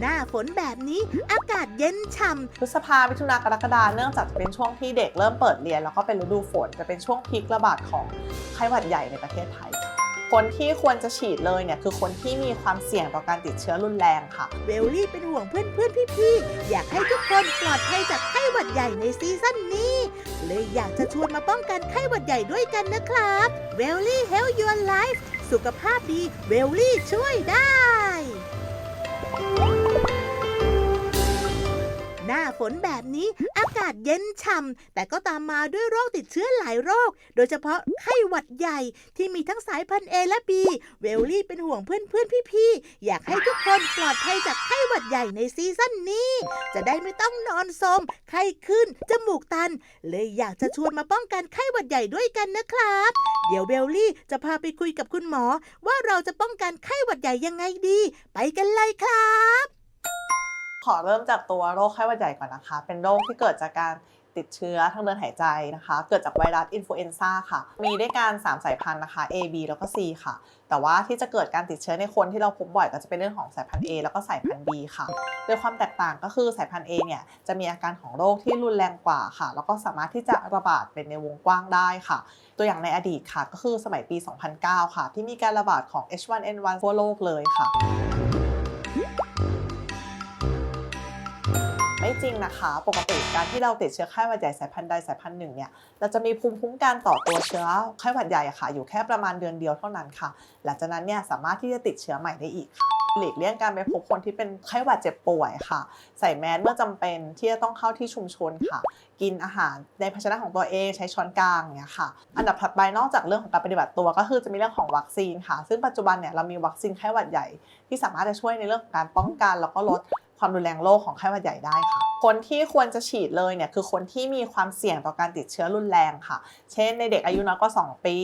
หน้าฝนแบบนี้อากาศเย็นฉ่ำพฤษภามิถุนากรกฎาเนื่องจากเป็นช่วงที่เด็กเริ่มเปิดเรียน แล้วก็เป็นฤดูฝนจะเป็นช่วงพีคระบาดของไข้หวัดใหญ่ในประเทศไทยค่ะคนที่ควรจะฉีดเลยเนี่ยคือคนที่มีความเสี่ยงต่อการติดเชื้อรุนแรงค่ะ เวลลี่เป็นห่วงเพื่อนเพื่อนๆพี่ๆ อยากให้ทุกคนปลอดภัยจากไข้หวัดใหญ่ในซีซั่นนี้ เลยอยากจะชวนมาป้องกันไข้หวัดใหญ่ด้วยกันนะครับเวลลี่ Health Your Life สุขภาพดีเวลลี่ช่วยได้ หน้าฝนแบบนี้ อากาศเย็นฉ่ำแต่ก็ตามมาด้วยโรคติดเชื้อหลายโรค โดยเฉพาะไข้หวัดใหญ่ที่มีทั้งสายพันธุ์ A และ B เวลลี่เป็นห่วงเพื่อนๆพี่ๆ อยากให้ทุกคนปลอดภัยจากไข้หวัดใหญ่ในซีซั่นนี้ จะได้ไม่ต้องนอนสมไข้ขึ้น จมูกตัน เลยอยากจะชวนมาป้องกันไข้หวัดใหญ่ด้วยกันนะครับ เดี๋ยวเวลลี่จะพาไปคุยกับคุณหมอ ว่าเราจะป้องกันไข้หวัดใหญ่ยังไงดี ไปกันเลยครับ ขอเริ่มจากตัวโรคไข้หวัดใหญ่ก่อนนะคะ เป็นโรคที่เกิดจากการติดเชื้อทางเดินหายใจนะคะ เกิดจากไวรัสอินฟลูเอนซ่าค่ะ มีด้วยกัน3สายพันธุ์นะคะ A B แล้วก็ C ค่ะ แต่ว่าที่จะเกิดการติดเชื้อในคนที่เราพบบ่อยก็จะเป็นเรื่องของสายพันธุ์ A แล้วก็สายพันธุ์ B ค่ะ โดยความแตกต่างก็คือสายพันธุ์ A เนี่ยจะมีอาการของโรคที่รุนแรงกว่าค่ะ แล้วก็สามารถที่จะระบาดเป็นในวงกว้างได้ค่ะ ตัวอย่างในอดีตค่ะ ก็คือสมัยปี 2009 ค่ะ ที่มีการระบาดของ H1N1 ทั่วโลกเลยค่ะ จริงนะคะ ปกติการที่เราติดเชื้อไข้หวัดใหญ่สายพันธุ์ใดสายพันธุ์หนึ่งเนี่ยเราจะมีภูมิคุ้มกันต่อตัวเชื้อไข้หวัดใหญ่ค่ะ อยู่แค่ประมาณเดือนเดียวเท่านั้นค่ะ หลังจากนั้นเนี่ยสามารถที่จะติดเชื้อใหม่ได้อีกค่ะหลีกเลี่ยงการไปพบคนที่เป็นไข้หวัดเจ็บป่วยค่ะ ใส่แมสเมื่อจำเป็นที่จะต้องเข้าที่ชุมชนค่ะ กินอาหารในภาชนะของตัวเองใช้ช้อนกลางเนี่ยค่ะ อันดับถัดไปนอกจากเรื่องของการปฏิบัติตัวก็คือจะมีเรื่องของวัคซีนค่ะ ซึ่งปัจจุบันเนี่ยเรามีวัคซีนไข้หวัดใหญ่ ที่สามารถจะช่วยในเรื่องของการป้องกันแล้วก็ลดความรุนแรงโรคของไข้หวัดใหญ่ได้ค่ะ คนที่ควรจะฉีดเลยเนี่ยคือคนที่มีความเสี่ยงต่อการติดเชื้อรุนแรงค่ะ เช่น ในเด็กอายุน้อยกว่า 2 ปี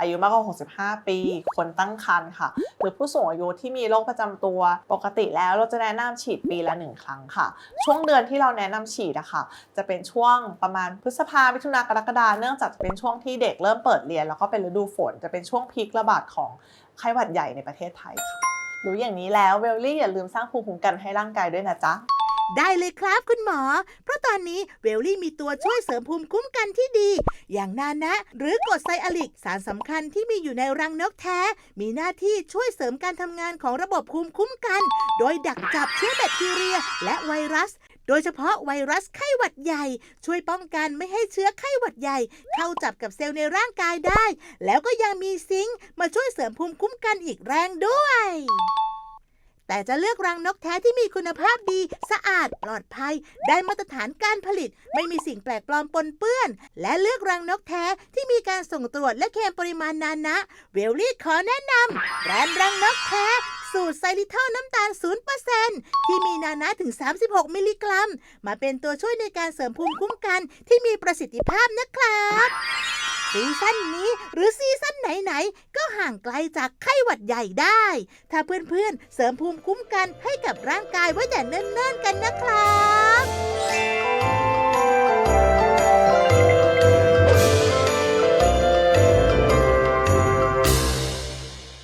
อายุมากกว่า 65 ปี คนตั้งครรภ์ค่ะ หรือผู้สูงอายุที่มีโรคประจำตัว ปกติแล้วเราจะแนะนำฉีดปีละ 1 ครั้งค่ะ ช่วงเดือนที่เราแนะนำฉีดอะค่ะ จะเป็นช่วงประมาณพฤษภามิถุนากรกฎาเนื่องจากเป็นช่วงที่เด็กเริ่มเปิดเรียน แล้วก็เป็นฤดูฝน จะเป็นช่วงพีคระบาดของไข้หวัดใหญ่ในประเทศไทยค่ะรู้อย่างนี้แล้วเวลลี่อย่าลืมสร้างภูมิคุ้มกันให้ร่างกายด้วยนะจ๊ะ ได้เลยครับคุณหมอ เพราะตอนนี้เวลลี่มีตัวช่วยเสริมภูมิคุ้มกันที่ดี อย่างนานะ หรือกรดไซอาลิกสารสำคัญที่มีอยู่ในรังนกแท้ มีหน้าที่ช่วยเสริมการทำงานของระบบภูมิคุ้มกัน โดยดักจับเชื้อแบคทีเรีย และไวรัส โดยเฉพาะไวรัสไข้หวัดใหญ่ ช่วยป้องกันไม่ให้เชื้อไข้หวัดใหญ่ เข้าจับกับเซลล์ในร่างกายได้ แล้วก็ยังมีซิงค์มาช่วยเสริมภูมิคุ้มกันอีกแรงด้วย แต่จะเลือกรังนกแท้ที่มีคุณภาพดี สะอาด ปลอดภัย ได้มาตรฐานการผลิต ไม่มีสิ่งแปลกปลอมปนเปื้อน และเลือกรังนกแท้ที่มีการส่งตรวจและเคมปริมาณนานะ เวลลี่ขอแนะนำแบรนด์รังนกแท้ สูตรไซริทอลน้ำตาล 0%ที่มีนานะถึง 36 มิลลิกรัม มาเป็นตัวช่วยในการเสริมภูมิคุ้มกันที่มีประสิทธิภาพนะครับ ซีซั่นนี้หรือซีซั่นไหนๆ ก็ห่างไกลจากไข้หวัดใหญ่ได้ ถ้าเพื่อนๆ เสริมภูมิคุ้มกันให้กับร่างกายไว้แต่เนิ่นๆกันนะครับ